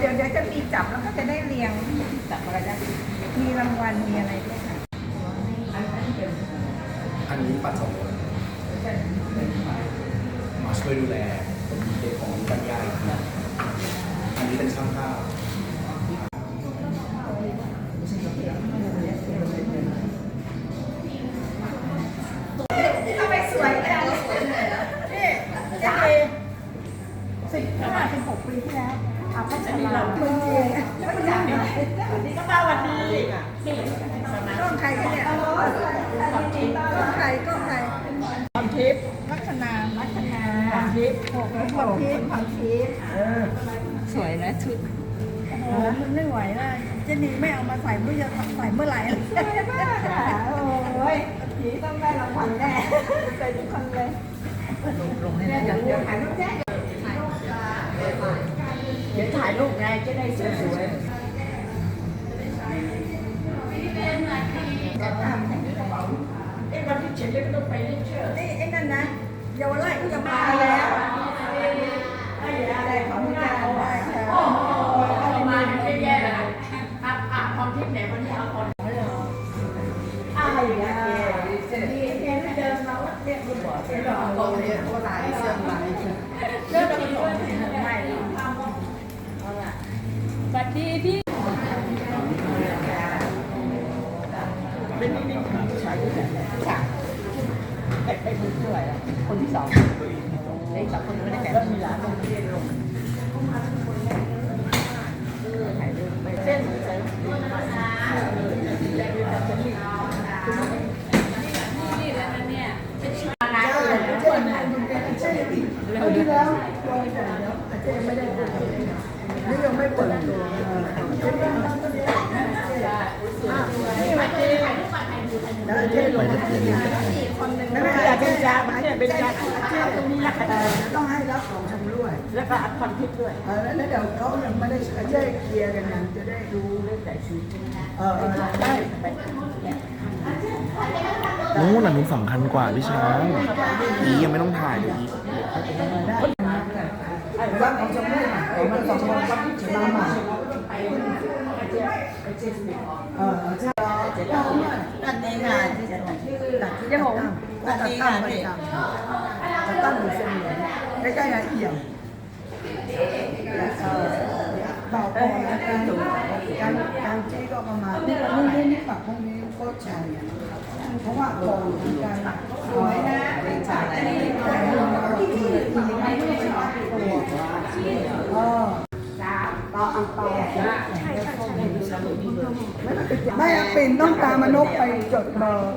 ดี๋ยวเดี๋ยวเดี๋ยวจะมีจับแล้วก็จะได้เรียงจับอะไรได้มีรางวัลมีอะไรด้วยค่ะอันนั้นเป็นอันนี้ปัดสองคนมาช่วยดูแลเด็กของกันยายอันนี้เป็นช่างภาพทำไมสวยจังนี่เจ๊สิบห้าสิบหกปีที่แล้ว อะพัชราคุณเจพัชรีนี่ก็มาวันนี้ก้องใครกันเนี่ยก้องใครก้องใครพรทิพย์ลักษณะลักษณะพรทิพย์หกพรทิพย์พรทิพย์สวยนะชุดโอ้มันไม่ไหวแล้วเจนี่ไม่เอามาใส่ไม่รู้จะใส่เมื่อไหร่โอ้ยผีต้องได้รางวัลแน่ใส่ทุกคนเลยลงให้เดี๋ยวเดี๋ยวถ่ายรูปแจ๊เดี๋ยวถ่ายรูปไงจะได้สวยๆไอ้วันที่เจ็ดเลยไม่ต้องไปเล่นเชื่อนี่ไอ้นั่นนะเยาวราชก็จะมาแล้ว ไอ้ไอ้คนที่ไหนอะคนที่สองไอ้สองคนไม่ได้แก่แล้วมีหลานลงเรียนลงถ่ายรูปไปเส้นใส่ นี่แล้วนะเนี่ย เอา ดีแล้วลองก่อนแล้วอาจจะยังไม่ได้ถ่ายนี่ยังไม่เปิดตัวนี่มาเจ๊แล้วเจ๊ลงคนหนึ่งไม่ไม่อยากเป็นจ่าเนี่ยเป็นจ่าเจ๊ตรงนี้แหละต้องให้รับของชำร่วยแล้วก็อัดคอนทิปด้วยแล้วเดี๋ยวเขายังไม่ได้เจ๊เคลียร์กันนะจะได้รู้เรื่องแต่ชีวิตเออได้นู้นน่ะมีสองคันกว่าพี่ช้างอียังไม่ต้องถ่ายเลยอี ว่าของชมพู่มันสองคนวัดที่ถึงมาใหม่เออใช่ตัดเองอะที่จะตัดที่ตัดที่จะหงตัดเองอะนี่จะตั้งอยู่เสมอใกล้ๆ ไอ้เอี่ยมเออต่อไปการการการเจ๊ก็ประมาณนี่นี่นี่นี่ปักพวกนี้โคตรใช่เพราะว่าโกงการสวยนะเป็นชายแต่ที่ที่ที่ไม่ได้เป็นตัวเออต่ออังเปาไม่เอาปิ่นต้องตามมนกไปจดเบอร์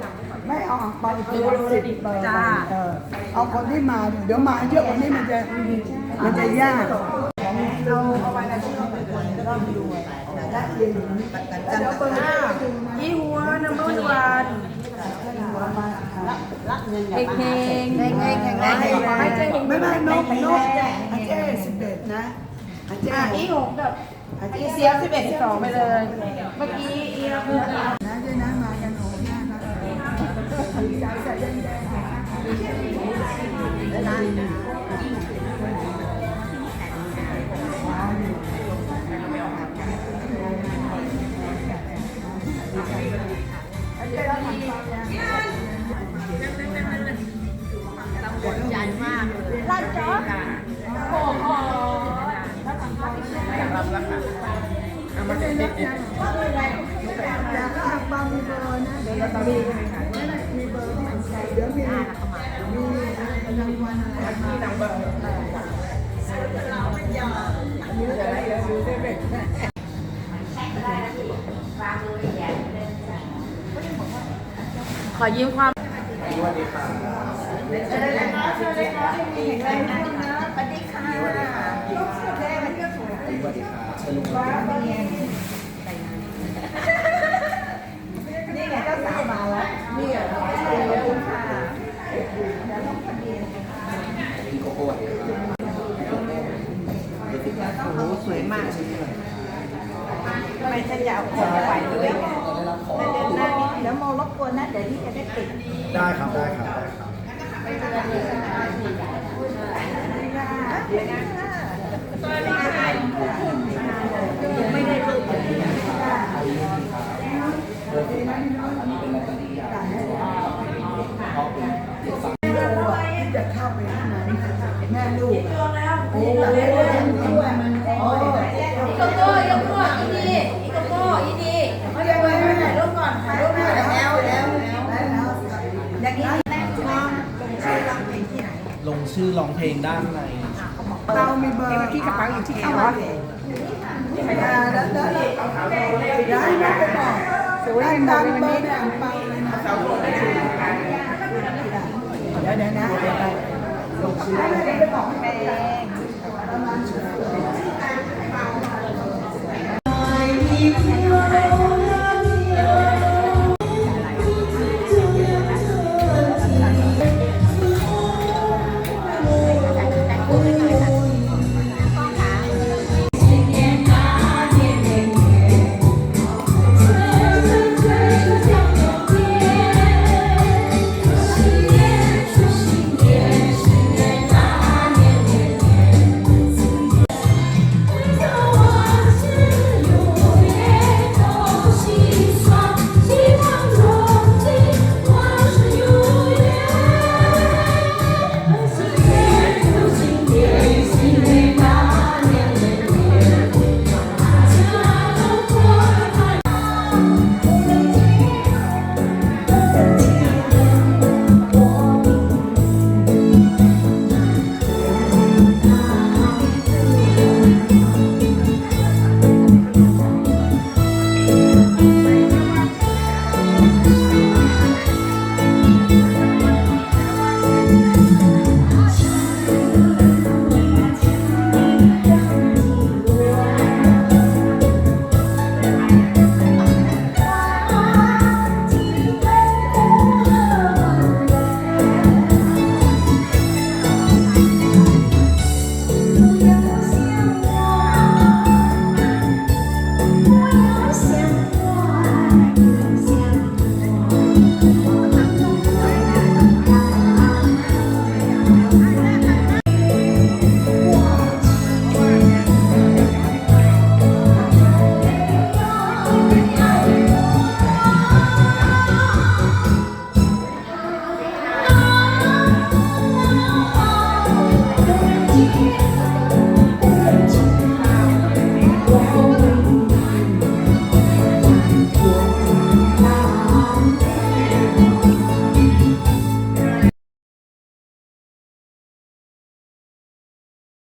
ไม่เอาอังเปาตัวสิบเบอร์เออเอาคนที่มาเดี๋ยวมาเยอะกว่านี้มันจะมันจะยากเราเอาวันอาทิตย์เราไปคนก็ต้องดูได้เรียนจันทร์เปิดยี่หัวน้ำมันวันรักเงินเฮงเฮงเฮงแข็งแรงไม่ไม่นกนกอาเจ้สิบเอ็ดนะ อาเจ้อีหกแบบอาเจ้เสียสิบเอ็ดสองไปเลย เมื่อกี้อีเราพูดนะด้วยนะมากันโหหน้านะใจใส่แดงแดงใมันจะเล็กนะว่าอะไรอยากหักบางมีเบอร์นะเดี๋ยวเรามีมีเบอร์เดี๋ยวมีมีรางวัลอะไรมีรางวัลมีอะเดี๋ยวดูได้ไหมขอยิ้มความสวัสดีค่ะ โหสวยมากทำไมฉันอยากเอาของไปด้วยแต่เดินหน้านี้เดี๋ยวโมรบกวนนะเดี๋ยวที่จะได้ติดได้ครับได้ครับได้ครับไม่ได้รูปเลยจะเข้าไปข้างในแม่ลูกโอ้โห ร้องเพลงด้านในเรามีเบอร์ที่กระเป๋าอยู่ที่เขาแล้วแล้วแล้วย้ายมาไปบอกด้านด้านเบอร์เนี่ยไปเลยนะเดี๋ยวเดี๋ยวนะเดี๋ยวไปลงชื่อไปบอกแม่